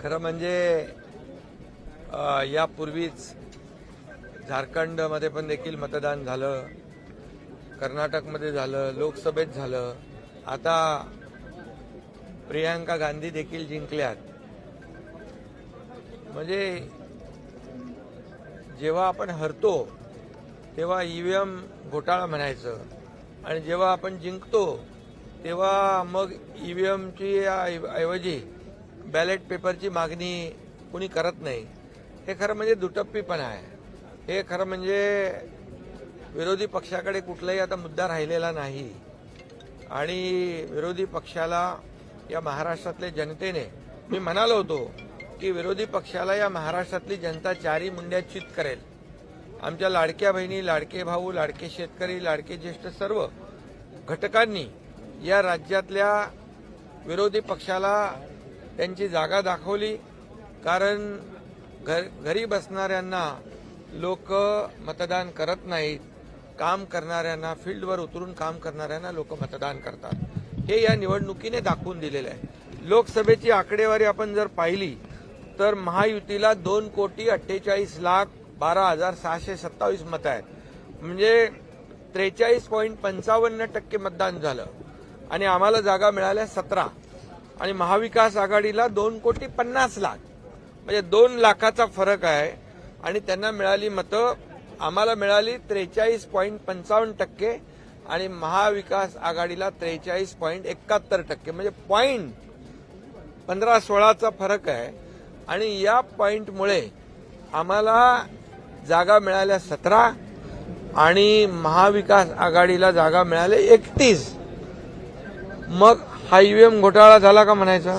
खरं म्हणजे यापूर्वीच झारखंडमध्ये पण देखील मतदान झालं कर्नाटकमध्ये झालं लोकसभेत झालं. आता प्रियांका गांधी देखील जिंकल्यात. म्हणजे जेव्हा आपण हरतो तेव्हा ईव्हीएम घोटाळा म्हणायचं. आणि जेव्हा आपण जिंकतो तेव्हा मग ईव्हीएमची ऐवजी बॅलेट पेपरची मागणी कुणी करत नाही हे खरं म्हणजे दुटप्पीपणा आहे. हे खरं म्हणजे विरोधी पक्षाकडे कुठलाही आता मुद्दा राहिलेला नाही. आणि विरोधी पक्षाला या महाराष्ट्रातल्या जनतेने मी म्हणालो होतो की विरोधी पक्षाला या महाराष्ट्रातली जनता चारी मुंड्या चित करेल. आमच्या लाडक्या बहिणी लाडके भाऊ लाडके शेतकरी लाडके ज्येष्ठ सर्व घटकांनी या राज्यातल्या विरोधी पक्षाला त्यांची जागा दाखवली. कारण घर घरी बसणाऱ्यांना लोक मतदान करत नाहीत. काम करणाऱ्यांना फील्डवर उतरून काम करणाऱ्यांना लोक मतदान करतात. हे या निवडणुकीने दाखवून दिलेलं आहे. लोकसभेची आकडेवारी आपण जर पाहिली तर महायुतीला दोन कोटी अठ्ठेचाळीस लाख बारा हजार सहाशे सत्तावीस मतं आहेत. म्हणजे त्रेचाळीस पॉईंट पंचावन्न टक्के मतदान झालं. आणि आम्हाला जागा मिळाल्या सतरा. आणि महाविकास आघाडीला दोन कोटी पन्नास लाख. म्हणजे दोन लाखाचा फरक आहे. आणि त्यांना मिळाली मतं आम्हाला मिळाली त्रेचाळीस पॉईंट पंचावन्न टक्के आणि महाविकास आघाडीला त्रेचाळीस पॉईंट एकाहत्तर टक्के. म्हणजे पॉईंट पंधरा सोळाचा फरक आहे. आणि या पॉईंटमुळे आम्हाला जागा मिळाल्या सतरा आणि महाविकास आघाडीला जागा मिळाल्या एकतीस. मग हा ईव्हीएम घोटाळा झाला का म्हणायचा?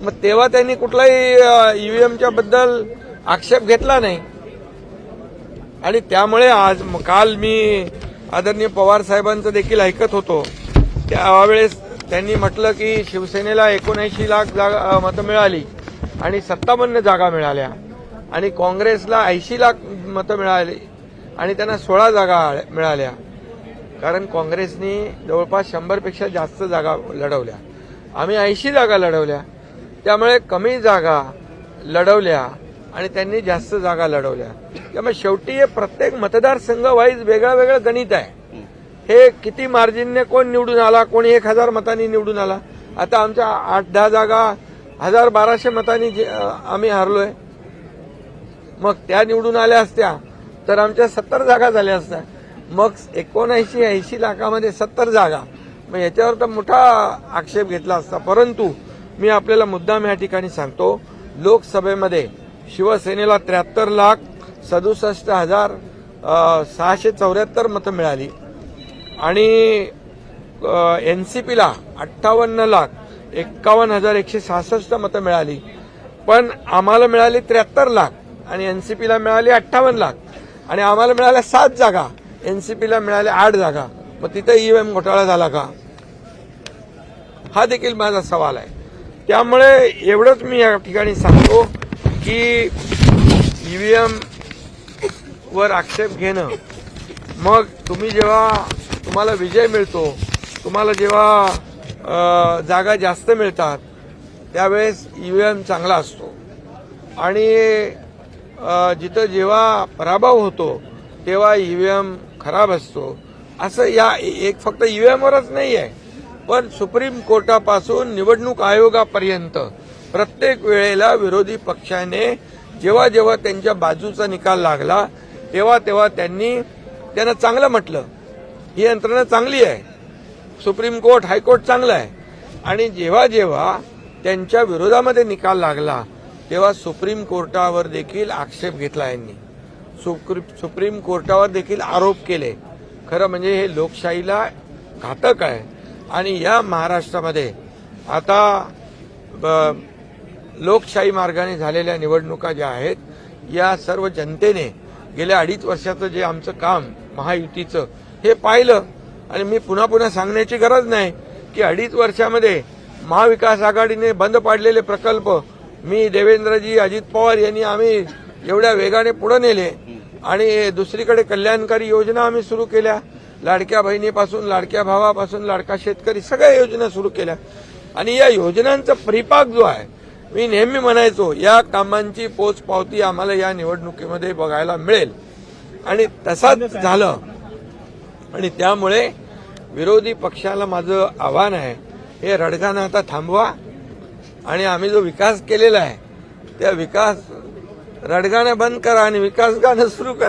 मग तेव्हा त्यांनी कुठलाही ईव्हीएमच्या बद्दल आक्षेप घेतला नाही. आणि त्यामुळे आज काल मी आदरणीय पवार साहेबांचं देखील ऐकत होतो. त्यावेळेस त्यांनी म्हटलं की शिवसेनेला एकोणऐंशी लाख जागा मतं मिळाली आणि सत्तावन्न जागा मिळाल्या. आणि काँग्रेसला ऐंशी लाख मतं मिळाली आणि त्यांना सोळा जागा मिळाल्या. कारण काँग्रेसनी जवळपास शंभरपेक्षा जास्त जागा लढवल्या. आम्ही ऐंशी जागा लढवल्या. त्यामुळे कमी जागा लढवल्या आणि त्यांनी जास्त जागा लढवल्या. त्यामुळे शेवटी हे प्रत्येक मतदारसंघ वाईज वेगळं वेगळं गणित आहे. हे किती मार्जिनने कोण निवडून आला कोणी एक हजार मतांनी निवडून आला. आता आमच्या आठ दहा जागा हजार बाराशे मतांनी जे- आम्ही हरलोय. मग त्या निवडून आल्या असत्या तर आमच्या सत्तर जागा झाल्या असत्या. मग एकोणऐंशी ऐंशी लाखामध्ये सत्तर जागा. मग याच्यावर तर मोठा आक्षेप घेतला असता. परंतु मी आपल्याला मुद्दाम या ठिकाणी सांगतो लोकसभेमध्ये शिवसेनेला त्र्याहत्तर लाख सदुसष्ट हजार सहाशे चौऱ्याहत्तर मतं मिळाली. आणि एन सी पीला अठ्ठावन्न लाख एक्कावन्न हजार एकशे सहासष्ट मतं मिळाली. पण आम्हाला मिळाली त्र्याहत्तर लाख आणि एन सी पीला मिळाली अठ्ठावन्न लाख. आणि आम्हाला मिळाल्या सात जागा. एनसीपीला मिळाल्या आठ जागा. मग तिथे ईव्हीएम घोटाळा झाला का? हा देखील माझा सवाल आहे. त्यामुळे एवढंच मी या ठिकाणी सांगतो की ईव्हीएम वर आक्षेप घेणं मग तुम्ही जेव्हा तुम्हाला विजय मिळतो तुम्हाला जेव्हा जागा जास्त मिळतात त्यावेळेस ईव्हीएम चांगला असतो. आणि जिथं जेव्हा पराभव होतो तेव्हा ईव्हीएम खराब असतो. असं या एक फक्त ईव्हीएमवरच नाही आहे पण सुप्रीम कोर्टापासून निवडणूक आयोगापर्यंत प्रत्येक वेळेला विरोधी पक्षाने जेव्हा जेव्हा त्यांच्या बाजूचा निकाल लागला तेव्हा तेव्हा त्यांनी त्यांना चांगलं म्हटलं. ही यंत्रणा चांगली आहे. सुप्रीम कोर्ट हायकोर्ट चांगलं आहे. आणि जेव्हा जेव्हा त्यांच्या विरोधामध्ये निकाल लागला तेव्हा सुप्रीम कोर्टावर देखील आक्षेप घेतला यांनी. सुप्रीम कोर्टावर देखील आरोप केले. खरं म्हणजे हे लोकशाहीला घातक आहे. आणि या महाराष्ट्रामध्ये आता ब- लोकशाही मार्गाने झालेल्या निवडणुका ज्या आहेत या सर्व जनतेने गेल्या अडीच वर्षाचं जे आमचं काम महायुतीचं हे पाहिलं. आणि मी पुन्हा पुन्हा सांगण्याची गरज नाही की अडीच वर्षामध्ये महाविकास आघाडीने बंद पाडलेले प्रकल्प मी देवेंद्रजी अजित पवार यांनी आम्ही एवढ्या वेगाने पुढे नेले. आणि दुसरीकडे कल्याणकारी योजना आम्ही सुरू केल्या. लाडक्या बहिणीपासून लाडक्या भावापासून लाडका शेतकरी सगळ्या योजना सुरू केल्या. आणि या योजनांचा परिपाक जो आहे मी नेहमी म्हणायचो या कामांची पोचपावती आम्हाला या निवडणुकीमध्ये बघायला मिळेल. आणि तसाच झालं. आणि त्यामुळे विरोधी पक्षाला माझं आव्हान आहे हे रडगाणं आता थांबवा. आणि आम्ही जो विकास केलेला आहे त्या विकास रडगाणं बंद करा आणि विकास गाणं सुरू करा.